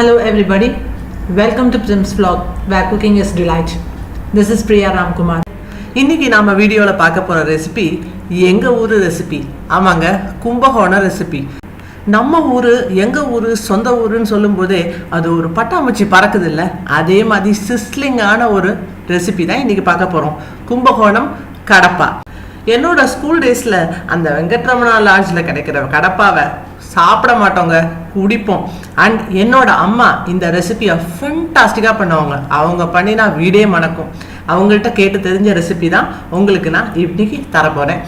Hello everybody, welcome to Prim's vlog where cooking is delight. This is Priya Ramkumar. இன்னைக்கு நாம வீடியோவில் பார்க்க போகிற ரெசிபி எங்கள் ஊர் ரெசிபி ஆமாங்க கும்பகோணம் ரெசிபி நம்ம ஊர் எங்கள் ஊர் சொந்த ஊருன்னு சொல்லும்போதே அது ஒரு பட்டாம்பூச்சி பறக்குது இல்லை அதே மாதிரி சிஸ்லிங்கான ஒரு ரெசிபி தான் இன்னைக்கு பார்க்க போகிறோம் கும்பகோணம் கடப்பா. என்னோட ஸ்கூல் டேஸில் அந்த வெங்கட்ரமணா லாட்ஜில் கிடைக்கிற கடப்பாவை சாப்பிட மாட்டோங்க குடிப்போம். அண்ட் என்னோட அம்மா இந்த ரெசிபியை ஃபென்டாஸ்டிக்காக பண்ணுவாங்க. அவங்க பண்ணினா வீடே மணக்கும். அவங்கள்ட்ட கேட்டு தெரிஞ்ச ரெசிபி தான் உங்களுக்கு நான் இன்னைக்கு தரப்போகிறேன்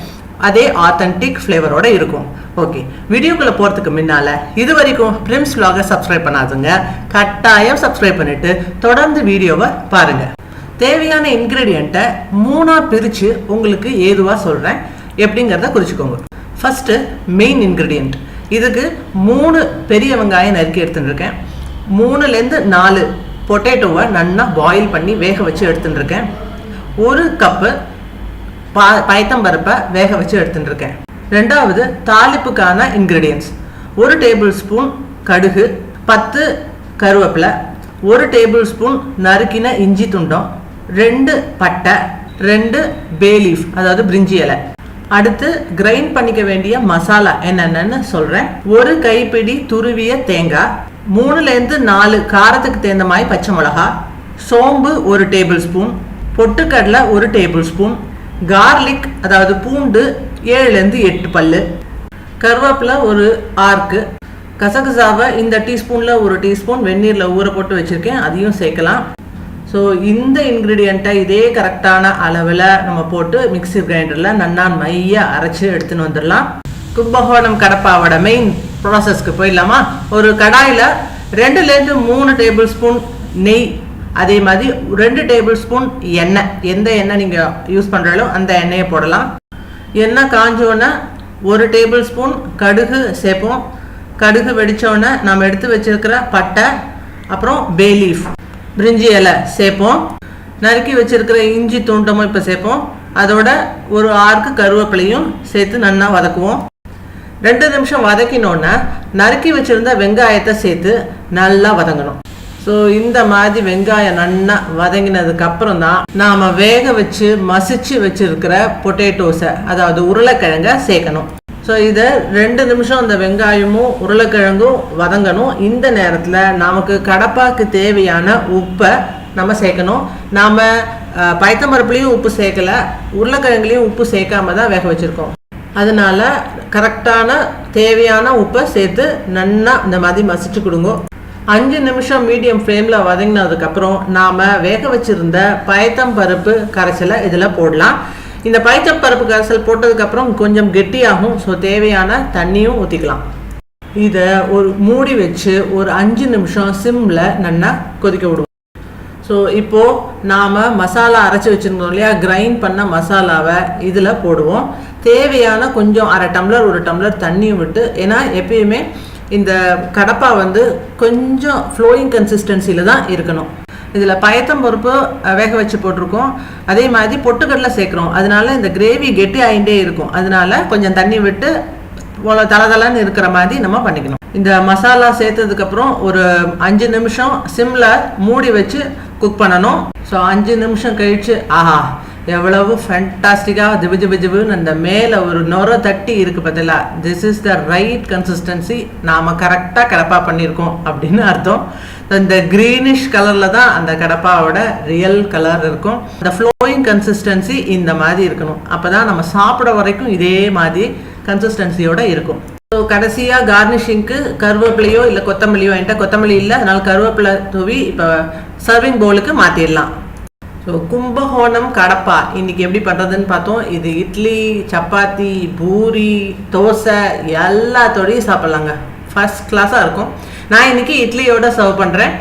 அதே ஆத்தென்டிக் ஃப்ளேவரோட இருக்கும். ஓகே வீடியோக்குள்ளே போகிறதுக்கு முன்னால் இது வரைக்கும் ப்ரிம்ஸ் vlog-அ சப்ஸ்கிரைப் பண்ணாதுங்க. கட்டாயம் சப்ஸ்கிரைப் பண்ணிவிட்டு தொடர்ந்து வீடியோவை பாருங்கள் தேவையான இன்க்ரீடியண்ட்டை மூணாக பிரித்து உங்களுக்கு ஏதுவாக சொல்கிறேன் எப்படிங்கிறத குறிச்சிக்கோங்க. ஃபஸ்ட்டு மெயின் இன்க்ரீடியண்ட் இதுக்கு மூணு பெரிய வெங்காயம் நறுக்கி எடுத்துட்டுருக்கேன். மூணுலேருந்து நாலு பொட்டேட்டோவை நல்லா பாயில் பண்ணி வேக வச்சு எடுத்துட்டுருக்கேன். ஒரு கப்பு பா பயத்தம்பருப்பை வேக வச்சு எடுத்துட்டுருக்கேன். ரெண்டாவது தாளிப்புக்கான இன்க்ரீடியன்ஸ் ஒரு டேபிள் ஸ்பூன் கடுகு பத்து கருவேப்பிலை ஒரு டேபிள் ஸ்பூன் நறுக்கின இஞ்சி துண்டம் ரெண்டு பட்டை ரெண்டு பேலீஃப் அதாவது பிரிஞ்சி இலை. அடுத்து கிரைண்ட் பண்ணிக்க வேண்டிய மசாலா என்னென்னு சொல்கிறேன் ஒரு கைப்பிடி துருவிய தேங்காய் மூணுலேருந்து நாலு காரத்துக்கு தகுந்த மாதிரி பச்சை மிளகா சோம்பு ஒரு டேபிள் ஸ்பூன் பொட்டுக்கடலை ஒரு டேபிள் ஸ்பூன் கார்லிக் அதாவது பூண்டு ஏழுலேருந்து எட்டு பல்லு கருவேப்பிலை ஒரு ஆர்க்கு கசகசாவை இந்த டீஸ்பூனில் ஒரு டீஸ்பூன் வெந்நீரில் ஊற போட்டு வச்சுருக்கேன் அதையும் சேர்க்கலாம். ஸோ இந்த இன்க்ரீடியண்ட்டை இதே கரெக்டான அளவில் நம்ம போட்டு மிக்ஸி கிரைண்டரில் நன்னா மைய அரைச்சி எடுத்துன்னு வந்துடலாம் கும்பகோணம் கடப்பாவோட மெயின் ப்ராசஸ்க்கு போயிடலாமா? ஒரு கடாயில் ரெண்டுலேருந்து மூணு டேபிள் ஸ்பூன் நெய் அதே மாதிரி ரெண்டு டேபிள் ஸ்பூன் எண்ணெய். எந்த எண்ணெய் நீங்கள் யூஸ் பண்ணுறாலோ அந்த எண்ணெயை போடலாம். எண்ணெய் காஞ்சோன்னே ஒரு டேபிள் ஸ்பூன் கடுகு சேர்ப்போம். கடுகு வெடித்தோடனே நம்ம எடுத்து வச்சிருக்கிற பட்டை அப்புறம் பேலீஃப் பிரிஞ்சி இலை சேர்ப்போம். நறுக்கி வச்சுருக்கிற இஞ்சி தூண்டமும் இப்போ சேர்ப்போம். அதோட ஒரு ஆறுக்கு கருவேப்பிலையும் சேர்த்து நல்லா வதக்குவோம். ரெண்டு நிமிஷம் வதக்கினோன்னா நறுக்கி வச்சுருந்த வெங்காயத்தை சேர்த்து நல்லா வதங்கணும். ஸோ இந்த மாதிரி வெங்காயம் நல்லா வதங்கினதுக்கு அப்புறம் தான் நாம் வேக வச்சு மசிச்சு வச்சுருக்கிற பொட்டேட்டோஸை அதாவது உருளைக்கிழங்க சேர்க்கணும். ஸோ இதை ரெண்டு நிமிஷம் அந்த வெங்காயமும் உருளைக்கிழங்கும் வதங்கணும். இந்த நேரத்தில் நமக்கு கடப்பாக்கு தேவையான உப்பை நம்ம சேர்க்கணும். நாம் பயத்தம்பருப்புலேயும் உப்பு சேர்க்கலை உருளைக்கிழங்குலேயும் உப்பு சேர்க்காம தான் வேக வச்சுருக்கோம். அதனால கரெக்டான தேவையான உப்பை சேர்த்து நன்னா இந்த மாதிரி மசிச்சு கொடுங்க. அஞ்சு நிமிஷம் மீடியம் ஃப்ளேமில் வதங்கினதுக்கப்புறம் நாம் வேக வச்சுருந்த பயத்தம்பருப்பு கரைச்சலை இதில் போடலாம். இந்த பைத்தப்பருப்பு கரைசல் போட்டதுக்கப்புறம் கொஞ்சம் கெட்டியாகும். ஸோ தேவையான தண்ணியும் ஊற்றிக்கலாம் இதை ஒரு மூடி வச்சு ஒரு அஞ்சு நிமிஷம் சிம்மில் நல்லா கொதிக்க விடுவோம். ஸோ இப்போது நாம் மசாலா அரைச்சி வச்சுருந்தோம் இல்லையா? கிரைண்ட் பண்ண மசாலாவை இதில் போடுவோம். தேவையான கொஞ்சம் அரை டம்ளர் ஒரு டம்ளர் தண்ணியும் விட்டு ஏன்னா எப்பயுமே இந்த கடப்பா வந்து கொஞ்சம் ஃப்ளோயிங் கன்சிஸ்டன்சியில் தான் இருக்கணும். இதில் பயத்தம்பருப்பு அஹ், வேக வச்சு போட்டிருக்கோம். அதே மாதிரி பொட்டுக்கடலை சேர்க்குறோம். அதனால இந்த கிரேவி கெட்டி ஆகிட்டே இருக்கும். அதனால கொஞ்சம் தண்ணி விட்டு போல தலதலன்னு இருக்கிற மாதிரி நம்ம பண்ணிக்கணும். இந்த மசாலா சேர்த்ததுக்கப்புறம் ஒரு அஞ்சு நிமிஷம் சிம்மில் மூடி வச்சு குக் பண்ணணும். ஸோ அஞ்சு நிமிஷம் கழித்து ஆஹா எவ்வளவு ஃபேண்டாஸ்டிக்காக ஜிபு ஜிபு ஜிபுன்னு அந்த மேலே ஒரு நொர தட்டி இருக்கு பார்த்தீங்களா? This is the right consistency நாம் கரெக்டாக கடப்பா பண்ணியிருக்கோம் அப்படின்னு அர்த்தம். இந்த க்ரீனிஷ் கலரில் தான் அந்த கடப்பாவோட ரியல் கலர் இருக்கும். அந்த ஃப்ளோயிங் கன்சிஸ்டன்சி இந்த மாதிரி இருக்கணும். அப்போ தான் நம்ம சாப்பிட வரைக்கும் இதே மாதிரி கன்சிஸ்டன்சியோட இருக்கும். ஸோ கடைசியாக கார்னிஷிங்க்கு கருவேப்பிலையோ இல்லை கொத்தமல்லியோ என்கிட்ட கொத்தமல்லி இல்லை. அதனால கருவேப்பிலை தூவி இப்போ சர்விங் பவுலுக்கு மாற்றிடலாம் ஸோ கும்பகோணம் கடப்பா. இன்னைக்கு எப்படி பண்ணுறதுன்னு பார்த்தோம். இது இட்லி சப்பாத்தி பூரி தோசை எல்லாத்தோடையும் சாப்பிட்லாங்க. ஃபர்ஸ்ட் கிளாஸாக இருக்கும். நான் இன்னைக்கு இட்லியோட சர்வ் பண்ணுறேன்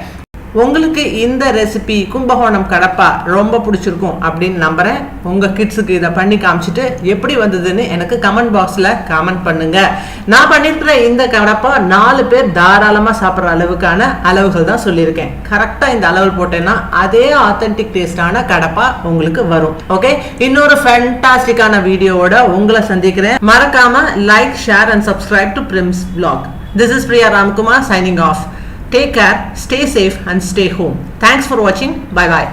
உங்களுக்கு இந்த ரெசிபி கும்பகோணம் கடப்பா ரொம்ப பிடிச்சிருக்கும் அப்படின்னு நம்புகிறேன் உங்கள் கிட்ஸுக்கு இதை பண்ணி காமிச்சிட்டு எப்படி வந்ததுன்னு எனக்கு கமெண்ட் பாக்ஸில் கமெண்ட் பண்ணுங்கள் நான் பண்ணியிருக்கிற இந்த கடப்பா நாலு பேர் தாராளமாக சாப்பிட்ற அளவுக்கான அளவுகள் தான் சொல்லியிருக்கேன். கரெக்டாக இந்த அளவு போட்டேன்னா அதே ஆத்தென்டிக் டேஸ்டான கடப்பா உங்களுக்கு வரும். ஓகே இன்னொரு ஃபேண்டாஸ்டிக்கான வீடியோவோட உங்களை சந்திக்கிறேன். மறக்காமல் like share and subscribe to Prims blog this is Priya Ramkumar signing off Take care, stay safe, and stay home. Thanks for watching. Bye bye.